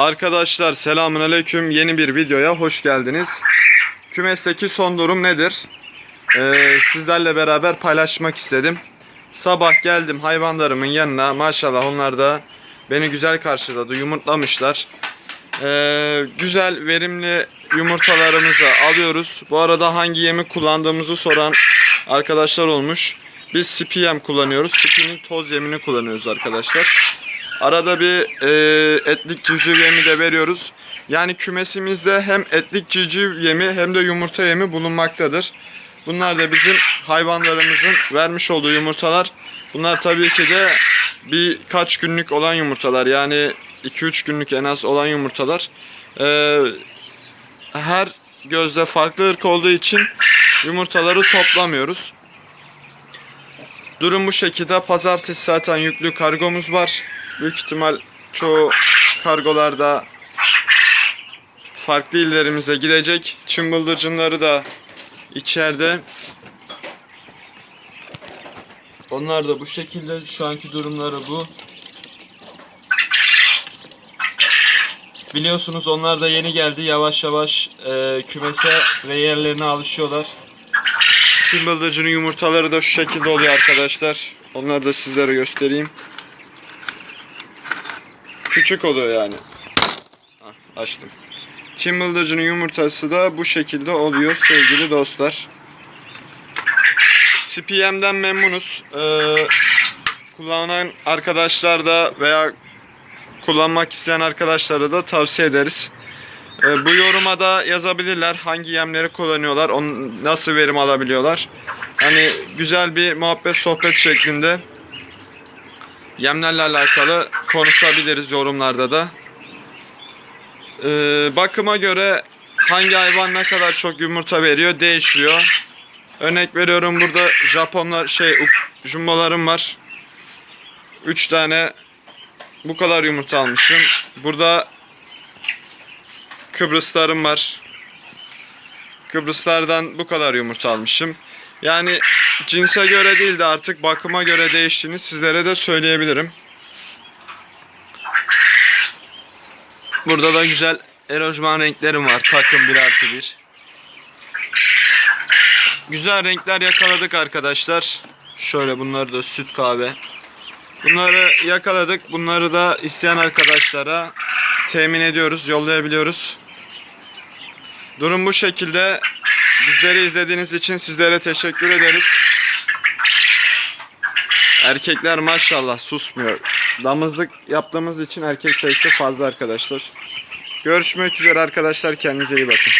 Arkadaşlar selamun aleyküm yeni bir videoya hoş geldiniz. Kümesteki son durum nedir? Ee, sizlerle beraber paylaşmak istedim. Sabah geldim hayvanlarımın yanına maşallah onlar da beni güzel karşıladı yumurtlamışlar. Ee, güzel verimli yumurtalarımızı alıyoruz. Bu arada hangi yemi kullandığımızı soran arkadaşlar olmuş. Biz CPM kullanıyoruz. CP'nin toz yemini kullanıyoruz arkadaşlar. Arada bir e, etlik civciv yemi de veriyoruz. Yani kümesimizde hem etlik civciv yemi hem de yumurta yemi bulunmaktadır. Bunlar da bizim hayvanlarımızın vermiş olduğu yumurtalar. Bunlar tabii ki de birkaç günlük olan yumurtalar. Yani 2-3 günlük en az olan yumurtalar. Ee, her gözde farklı ırk olduğu için yumurtaları toplamıyoruz. Durum bu şekilde. Pazartesi zaten yüklü kargomuz var. Büyük ihtimal çoğu kargolarda farklı illerimize gidecek. Çin bıldırcınları da içeride. Onlar da bu şekilde. Şu anki durumları bu. Biliyorsunuz onlar da yeni geldi. Yavaş yavaş e, kümese ve yerlerine alışıyorlar. Çin bıldırcının yumurtaları da şu şekilde oluyor arkadaşlar. Onları da sizlere göstereyim. Küçük oluyor yani. Hah, açtım. Çin bıldırcının yumurtası da bu şekilde oluyor sevgili dostlar. CPM'den memnunuz. Ee, kullanan arkadaşlar da veya kullanmak isteyen arkadaşlara da tavsiye ederiz. Ee, bu yoruma da yazabilirler hangi yemleri kullanıyorlar, on, nasıl verim alabiliyorlar. Hani güzel bir muhabbet sohbet şeklinde yemlerle alakalı konuşabiliriz yorumlarda da. Ee, bakıma göre hangi hayvan ne kadar çok yumurta veriyor değişiyor. Örnek veriyorum burada Japonlar şey jumbolarım var. 3 tane bu kadar yumurta almışım. Burada Kıbrıslarım var. Kıbrıslardan bu kadar yumurta almışım. Yani cinse göre değil de artık bakıma göre değiştiğini sizlere de söyleyebilirim. Burada da güzel erojman renklerim var. Takım 1 artı 1. Güzel renkler yakaladık arkadaşlar. Şöyle bunları da süt kahve. Bunları yakaladık. Bunları da isteyen arkadaşlara temin ediyoruz, yollayabiliyoruz. Durum bu şekilde. Bizleri izlediğiniz için sizlere teşekkür ederiz. Erkekler maşallah susmuyor. Damızlık yaptığımız için erkek sayısı fazla arkadaşlar. Görüşmek üzere arkadaşlar. Kendinize iyi bakın.